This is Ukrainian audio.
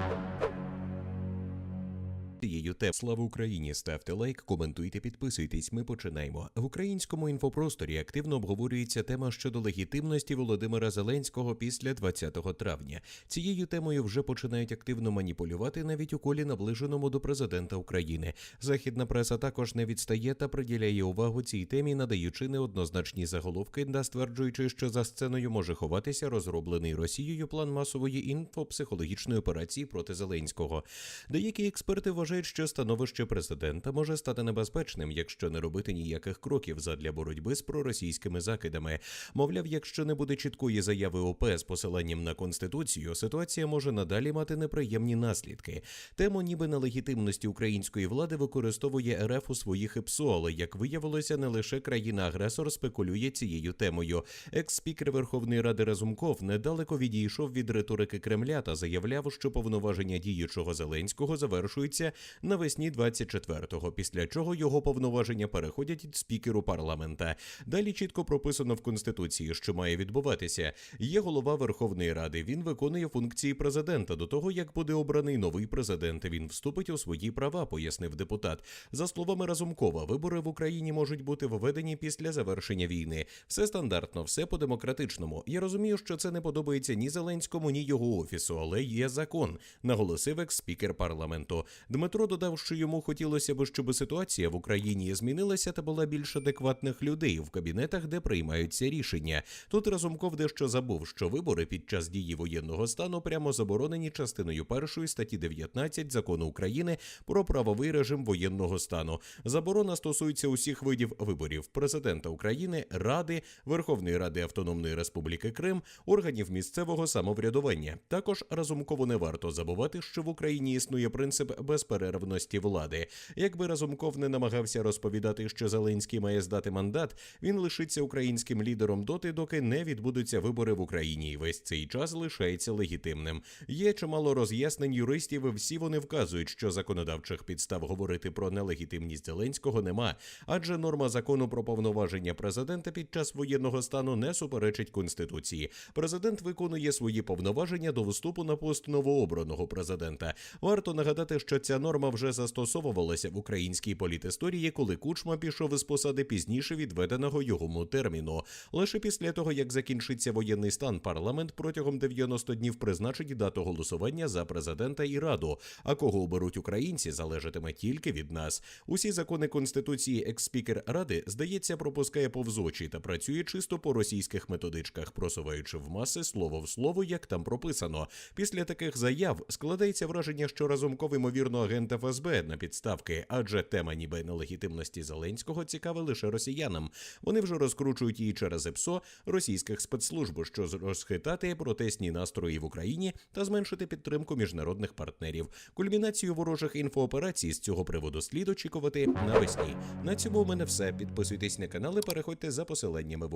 Thank you. Цією те слава Україні. Ставте лайк, коментуйте, підписуйтесь. Ми починаємо в українському інфопросторі. Активно обговорюється тема щодо легітимності Володимира Зеленського після 20 травня. Цією темою вже починають активно маніпулювати навіть у колі наближеному до президента України. Західна преса також не відстає та приділяє увагу цій темі, надаючи неоднозначні заголовки та стверджуючи, що за сценою може ховатися розроблений Росією план масової інфопсихологічної операції проти Зеленського. Деякі експерти вважають, що становище президента може стати небезпечним, якщо не робити ніяких кроків задля боротьби з проросійськими закидами. Мовляв, якщо не буде чіткої заяви ОП з посиланням на конституцію, ситуація може надалі мати неприємні наслідки. Тему ніби на легітимності української влади використовує РФ у своїх ІПСО, але як виявилося, не лише країна-агресор спекулює цією темою. Екс-спікер Верховної Ради Разумков недалеко відійшов від риторики Кремля та заявляв, що повноваження діючого Зеленського завершуються навесні 24-го, після чого його повноваження переходять від спікеру парламента. Далі чітко прописано в конституції, що має відбуватися. Є голова Верховної Ради. Він виконує функції президента. До того як буде обраний новий президент, він вступить у свої права, пояснив депутат. За словами Разумкова, вибори в Україні можуть бути введені після завершення війни. Все стандартно, все по-демократичному. Я розумію, що це не подобається ні Зеленському, ні його офісу, але є закон, наголосив екс-спікер парламенту. Дмитро додав, що йому хотілося б, щоб ситуація в Україні змінилася та була більш адекватних людей в кабінетах, де приймаються рішення. Тут Разумков дещо забув, що вибори під час дії воєнного стану прямо заборонені частиною першої статті 19 закону України про правовий режим воєнного стану. Заборона стосується усіх видів виборів президента України, Ради, Верховної Ради Автономної Республіки Крим, органів місцевого самоврядування. Також Разумкову не варто забувати, що в Україні існує принцип безперервності влади. Якби Разумков не намагався розповідати, що Зеленський має здати мандат, він лишиться українським лідером доти, доки не відбудуться вибори в Україні, і весь цей час лишається легітимним. Є чимало роз'яснень юристів. і Всі вони вказують, що законодавчих підстав говорити про нелегітимність Зеленського нема, адже норма закону про повноваження президента під час воєнного стану не суперечить конституції. Президент виконує свої повноваження до вступу на пост новообраного президента. Варто нагадати, що ця норма вже застосовувалася в українській політісторії, коли Кучма пішов із посади пізніше відведеного йому терміну. Лише після того, як закінчиться воєнний стан, парламент протягом 90 днів призначить дату голосування за президента і раду. А кого оберуть українці, залежатиме тільки від нас. Усі закони конституції екс-спікер ради здається пропускає повз очі та працює чисто по російських методичках, просуваючи в маси слово в слово, як там прописано. Після таких заяв складається враження, що разумковий ймовірно агент ФСБ на підставки, адже тема ніби нелегітимності Зеленського цікава лише росіянам. Вони вже розкручують її через ЕПСО російських спецслужб, що розхитати протестні настрої в Україні та зменшити підтримку міжнародних партнерів. Кульмінацію ворожих інфооперацій з цього приводу слід очікувати навесні. На цьому у мене все. Підписуйтесь на канал і переходьте за посиланнями в